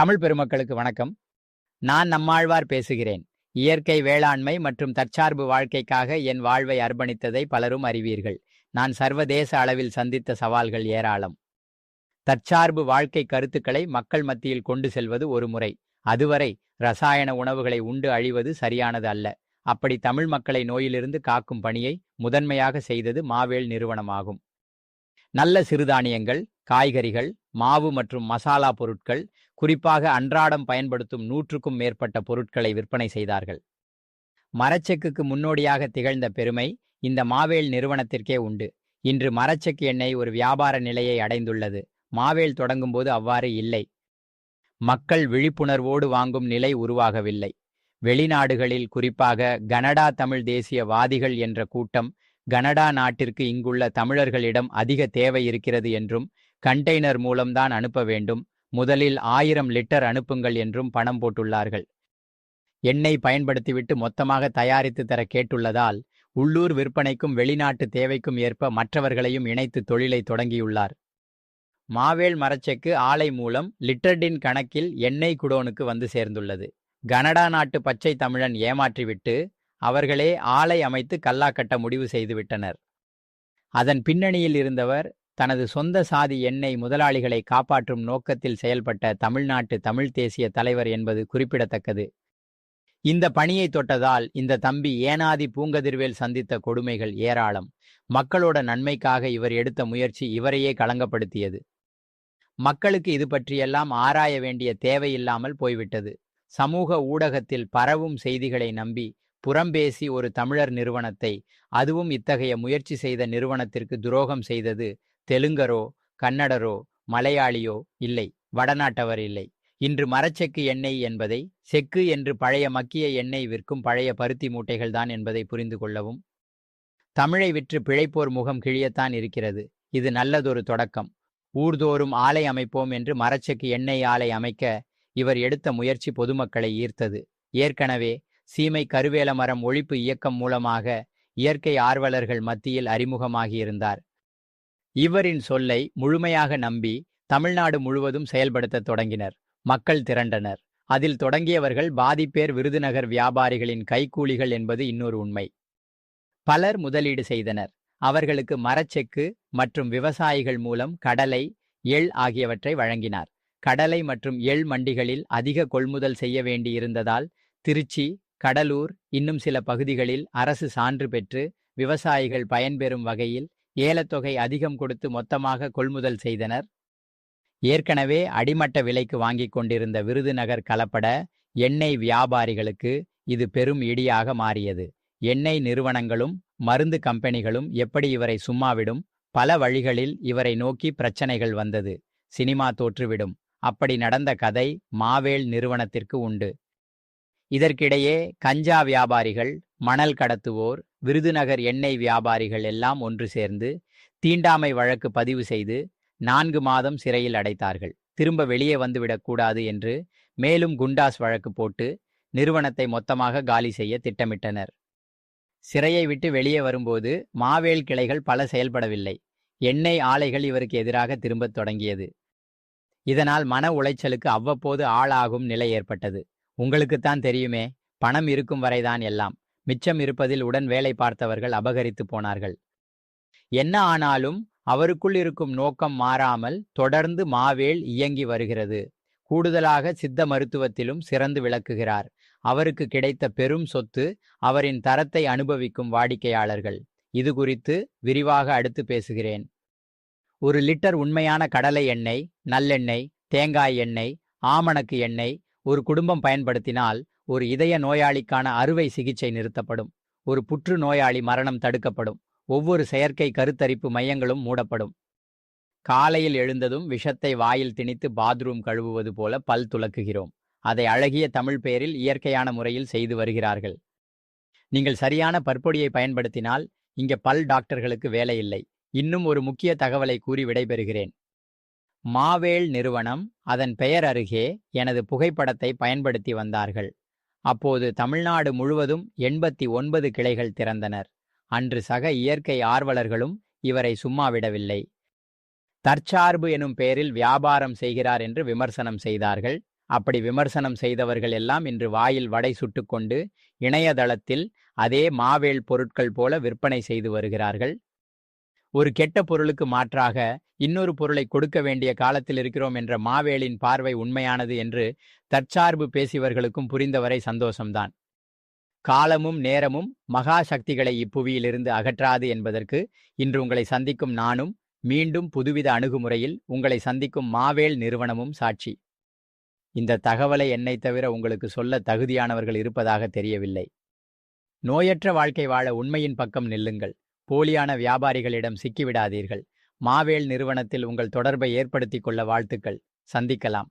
தமிழ் பெருமக்களுக்கு வணக்கம். நான் நம்மாழ்வார் பேசுகிறேன். இயற்கை வேளாண்மை மற்றும் தற்சார்பு வாழ்க்கைக்காக என் வாழ்வை அர்ப்பணித்ததை பலரும் அறிவீர்கள். நான் சர்வதேச அளவில் சந்தித்த சவால்கள் ஏராளம். தற்சார்பு வாழ்க்கை கருத்துக்களை மக்கள் மத்தியில் கொண்டு செல்வது ஒரு முறை. அதுவரை ரசாயன உணவுகளை உண்டு அழிவது சரியானது அல்ல. அப்படி தமிழ் மக்களை நோயிலிருந்து காக்கும் பணியை முதன்மையாக செய்தது மாவேல் நிறுவனமாகும். நல்ல சிறுதானியங்கள் காய்கறிகள் மாவு மற்றும் மசாலா பொருட்கள் குறிப்பாக அன்றாடம் பயன்படுத்தும் நூற்றுக்கும் மேற்பட்ட பொருட்களை விற்பனை செய்தார்கள். மரச்செக்குக்கு முன்னோடியாக திகழ்ந்த பெருமை இந்த மாவேல் நிறுவனத்திற்கே உண்டு. இன்று மரச்செக்கு எண்ணெய் ஒரு வியாபார நிலையை அடைந்துள்ளது. மாவேல் தொடங்கும்போது அவ்வாறு இல்லை. மக்கள் விழிப்புணர்வோடு வாங்கும் நிலை உருவாகவில்லை. வெளிநாடுகளில் குறிப்பாக கனடா தமிழ் தேசியவாதிகள் என்ற கூட்டம் கனடா நாட்டிற்கு இங்குள்ள தமிழர்களிடம் அதிக தேவை இருக்கிறது என்றும் கண்டெய்னர் மூலம்தான் அனுப்ப வேண்டும். முதலில் ஆயிரம் லிட்டர் அனுப்புங்கள் என்றும் பணம் போட்டுள்ளார்கள். எண்ணெய் பயன்படுத்திவிட்டு மொத்தமாக தயாரித்து தர கேட்டுள்ளதால் உள்ளூர் விற்பனைக்கும் வெளிநாட்டு தேவைக்கும் ஏற்ப மற்றவர்களையும் இணைத்து தொழிலை தொடங்கியுள்ளார். மாவேல் மரச்செக்கு ஆலை மூலம் லிட்டர்டின் கணக்கில் எண்ணெய் குடோனுக்கு வந்து சேர்ந்துள்ளது. கனடா நாட்டு பச்சை தமிழன் ஏமாற்றிவிட்டு அவர்களே ஆலை அமைத்து கல்லா கட்ட முடிவு செய்துவிட்டனர். அதன் பின்னணியில் இருந்தவர் தனது சொந்த சாதி எண்ணெய் முதலாளிகளை காப்பாற்றும் நோக்கத்தில் செயல்பட்ட தமிழ்நாட்டு தமிழ் தேசிய தலைவர் என்பது குறிப்பிடத்தக்கது. இந்த பணியை தொட்டதால் இந்த தம்பி ஏனாதி பூங்கதிர்வேல் சந்தித்த கொடுமைகள் ஏராளம். மக்களோட நன்மைக்காக இவர் எடுத்த முயற்சி இவரையே களங்கப்படுத்தியது. மக்களுக்கு இது பற்றியெல்லாம் ஆராய வேண்டிய தேவையில்லாமல் போய்விட்டது. சமூக ஊடகத்தில் பரவும் செய்திகளை நம்பி புறம்பேசி ஒரு தமிழர் நிறுவனத்தை அதுவும் இத்தகைய முயற்சி செய்த நிறுவனத்திற்கு துரோகம் செய்தது தெலுங்கரோ கன்னடரோ மலையாளியோ இல்லை. வடநாட்டவர் இல்லை. இன்று மரச்செக்கு எண்ணெய் என்பதை செக்கு என்று பழைய மக்கிய எண்ணெய் விற்கும் பழைய பருத்தி மூட்டைகள்தான் என்பதை புரிந்து கொள்ளவும் தமிழை விற்று பிழைப்போர் முகம் கிழியத்தான் இருக்கிறது. இது நல்லதொரு தொடக்கம். ஊர்தோறும் ஆலை அமைப்போம் என்று மரச்செக்கு எண்ணெய் ஆலை அமைக்க இவர் எடுத்த முயற்சி பொதுமக்களை ஈர்த்தது. ஏற்கனவே சீமை கருவேல மரம் ஒழிப்பு இயக்கம் மூலமாக இயற்கை ஆர்வலர்கள் மத்தியில் அறிமுகமாகியிருந்தார் இவரின் சொல்லை முழுமையாக நம்பி தமிழ்நாடு முழுவதும் செயல்படுத்த தொடங்கினர். மக்கள் திரண்டனர். அதில் தொடங்கியவர்கள் பாதிப்பேர் விருதுநகர் வியாபாரிகளின் கைக்கூலிகள் என்பது இன்னொரு உண்மை. பலர் முதலீடு செய்தனர். அவர்களுக்கு மரச்செக்கு மற்றும் விவசாயிகள் மூலம் கடலை எள் ஆகியவற்றை வழங்கினார். கடலை மற்றும் எள் மண்டிகளில் அதிக கொள்முதல் செய்ய வேண்டியிருந்ததால் திருச்சி கடலூர் இன்னும் சில பகுதிகளில் அரசு சான்று பெற்று விவசாயிகள் பயன்பெறும் வகையில் ஏலத்தொகை அதிகம் கொடுத்து மொத்தமாக கொள்முதல் செய்தனர். ஏற்கனவே அடிமட்ட விலைக்கு வாங்கிக் கொண்டிருந்த விருதுநகர் கலப்பட எண்ணெய் வியாபாரிகளுக்கு இது பெரும் இடியாக மாறியது. எண்ணெய் நிறுவனங்களும் மருந்து கம்பெனிகளும் எப்படி இவரை சும்மாவிடும்? பல வழிகளில் இவரை நோக்கி பிரச்சனைகள் வந்தது. சினிமா தோற்றுவிடும். அப்படி நடந்த கதை மாவேல் நிறுவனத்திற்கு உண்டு. இதற்கிடையே கஞ்சா வியாபாரிகள் மணல் கடத்துவோர் விருதுநகர் எண்ணெய் வியாபாரிகள் எல்லாம் ஒன்று சேர்ந்து தீண்டாமை வழக்கு பதிவு செய்து நான்கு மாதம் சிறையில் அடைத்தார்கள். திரும்ப வெளியே வந்துவிடக்கூடாது என்று மேலும் குண்டாஸ் வழக்கு போட்டு நிறுவனத்தை மொத்தமாக காலி செய்ய திட்டமிட்டனர். சிறையை விட்டு வெளியே வரும்போது மாவேல் கிளைகள் பல செயல்படவில்லை. எண்ணெய் ஆலைகள் இவருக்கு எதிராக திரும்பத் தொடங்கியது. இதனால் மன உளைச்சலுக்கு அவ்வப்போது ஆளாகும் நிலை ஏற்பட்டது. உங்களுக்குத்தான் தெரியுமே பணம் இருக்கும் வரைதான் எல்லாம். மிச்சம் இருப்பதில் உடன் வேலை பார்த்தவர்கள் அபகரித்து போனார்கள். என்ன ஆனாலும் அவருக்குள் இருக்கும் நோக்கம் மாறாமல் தொடர்ந்து மாவேல் இயங்கி வருகிறது. கூடுதலாக சித்த மருத்துவத்திலும் சிறந்து விளக்குகிறார். அவருக்கு கிடைத்த பெரும் சொத்து அவரின் தரத்தை அனுபவிக்கும் வாடிக்கையாளர்கள். இது குறித்து விரிவாக அடுத்து பேசுகிறேன். ஒரு லிட்டர் உண்மையான கடலை எண்ணெய் நல்லெண்ணெய் தேங்காய் எண்ணெய் ஆமணக்கு எண்ணெய் ஒரு குடும்பம் பயன்படுத்தினால் ஒரு இதய நோயாளிக்கான அறுவை சிகிச்சை நிறுத்தப்படும். ஒரு புற்று நோயாளி மரணம் தடுக்கப்படும். ஒவ்வொரு செயற்கை கருத்தரிப்பு மையங்களும் மூடப்படும். காலையில் எழுந்ததும் விஷத்தை வாயில் திணித்து பாத்ரூம் கழுவுவது போல பல் துலக்குகிறோம். அதை அழகிய தமிழ் பெயரில் இயற்கையான முறையில் செய்து வருகிறார்கள். நீங்கள் சரியான பற்பொடியை பயன்படுத்தினால் இங்கே பல் டாக்டர்களுக்கு வேலை இல்லை இன்னும் ஒரு முக்கிய தகவலை கூறி விடைபெறுகிறேன். மாவேல் நிறுவனம் அதன் பெயர் அருகே எனது புகைப்படத்தை பயன்படுத்தி வந்தார்கள். அப்போது தமிழ்நாடு முழுவதும் எண்பத்தி ஒன்பது கிளைகள் திறந்தனர். அன்று சக இயற்கை ஆர்வலர்களும் இவரை சும்மா விடவில்லை. தற்சார்பு எனும் பெயரில் வியாபாரம் செய்கிறார் என்று விமர்சனம் செய்தார்கள். அப்படி விமர்சனம் செய்தவர்கள் எல்லாம் இன்று வாயில் வடை சுட்டுக்கொண்டு இணையதளத்தில் அதே மாவேல் பொருட்கள் போல விற்பனை செய்து வருகிறார்கள். ஒரு கெட்ட பொருளுக்கு மாற்றாக இன்னொரு பொருளை கொடுக்க வேண்டிய காலத்தில் இருக்கிறோம் என்ற மாவேலின் பார்வை உண்மையானது என்று தற்சார்பு பேசியவர்களுக்கும் புரிந்தவரை சந்தோஷம்தான். காலமும் நேரமும் மகா சக்திகளை இப்புவியிலிருந்து அகற்றாது என்பதற்கு இன்று உங்களை சந்திக்கும் நானும் மீண்டும் புதுவித அணுகுமுறையில் உங்களை சந்திக்கும் மாவேல் நிறுவனமும் சாட்சி. இந்த தகவலை என்னை தவிர உங்களுக்கு சொல்ல தகுதியானவர்கள் இருப்பதாக தெரியவில்லை. நோயற்ற வாழ்க்கை வாழ உண்மையின் பக்கம் நில்லுங்கள். போலியான வியாபாரிகளிடம் சிக்கிவிடாதீர்கள். மாவேல் நிறுவனத்தில் உங்கள் தொடர்பை ஏற்படுத்திக் கொள்ள வாழ்த்துக்கள். சந்திக்கலாம்.